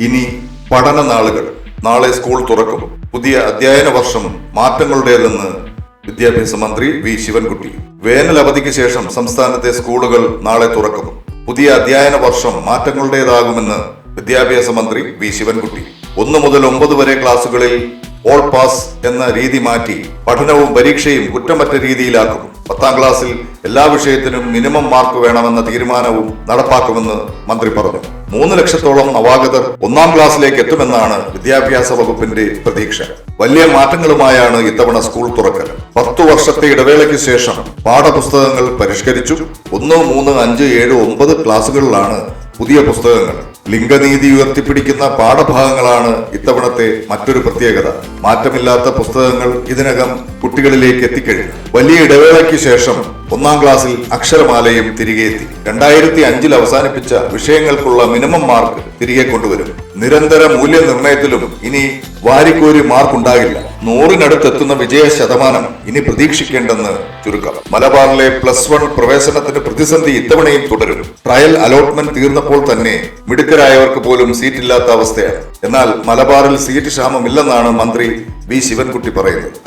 ഇനി പഠന നാളുകൾ. നാളെ സ്കൂൾ തുറക്കും. പുതിയ അധ്യയന വർഷം മാറ്റങ്ങളുടേതെന്ന് വിദ്യാഭ്യാസ മന്ത്രി വി ശിവൻകുട്ടി. വേനൽ അവധിക്ക് ശേഷം സംസ്ഥാനത്തെ സ്കൂളുകൾ നാളെ തുറക്കും. പുതിയ അധ്യയന വർഷം മാറ്റങ്ങളുടേതാകുമെന്ന് വിദ്യാഭ്യാസ മന്ത്രി വി ശിവൻകുട്ടി. ഒന്ന് മുതൽ ഒമ്പത് വരെ ക്ലാസുകളിൽ ഓൾ പാസ് എന്ന രീതി മാറ്റി പഠനവും പരീക്ഷയും കുറ്റമറ്റ രീതിയിലാക്കും. പത്താം ക്ലാസ്സിൽ എല്ലാ വിഷയത്തിനും മിനിമം മാർക്ക് വേണമെന്ന തീരുമാനവും നടപ്പാക്കുമെന്ന് മന്ത്രി പറഞ്ഞു. മൂന്ന് ലക്ഷത്തോളം നവാഗതർ ഒന്നാം ക്ലാസ്സിലേക്ക് എത്തുമെന്നാണ് വിദ്യാഭ്യാസ വകുപ്പിന്റെ പ്രതീക്ഷ. വലിയ മാറ്റങ്ങളുമായാണ് ഇത്തവണ സ്കൂൾ തുറക്കൽ. പത്തു വർഷത്തെ ഇടവേളയ്ക്ക് ശേഷം പാഠപുസ്തകങ്ങൾ പരിഷ്കരിച്ചു. ഒന്ന് മൂന്ന് അഞ്ച് ഏഴ് ഒമ്പത് ക്ലാസ്സുകളിലാണ് പുതിയ പുസ്തകങ്ങൾ. ലിംഗനീതി ഉയർത്തിപ്പിടിക്കുന്ന പാഠഭാഗങ്ങളാണ് ഇത്തവണത്തെ മറ്റൊരു പ്രത്യേകത. മാറ്റമില്ലാത്ത പുസ്തകങ്ങൾ ഇതിനകം കുട്ടികളിലേക്ക് എത്തിക്കഴിഞ്ഞു. വലിയ ഇടവേളയ്ക്ക് ശേഷം ഒന്നാം ക്ലാസ്സിൽ അക്ഷരമാലയും തിരികെ എത്തി. രണ്ടായിരത്തി അഞ്ചിൽ അവസാനിപ്പിച്ച വിഷയങ്ങൾക്കുള്ള മിനിമം മാർക്ക് തിരികെ കൊണ്ടുവരും. നിരന്തര മൂല്യനിർണയത്തിലും ഇനി വാരിക്കോരി മാർക്ക് ഉണ്ടാകില്ല നൂറിനടുത്തെത്തുന്ന വിജയ ശതമാനം ഇനി പ്രതീക്ഷിക്കേണ്ടെന്ന് ചുരുക്കം. മലബാറിലെ പ്ലസ് വൺ പ്രവേശനത്തിന്റെ പ്രതിസന്ധി ഇത്തവണയും തുടരും. ട്രയൽ അലോട്ട്മെന്റ് തീർന്നപ്പോൾ തന്നെ മിടുക്കരായവർക്ക് പോലും സീറ്റില്ലാത്ത അവസ്ഥയാണ്. എന്നാൽ മലബാറിൽ സീറ്റ് ക്ഷാമമില്ലെന്നാണ് മന്ത്രി വി. ശിവൻകുട്ടി പറയുന്നത്.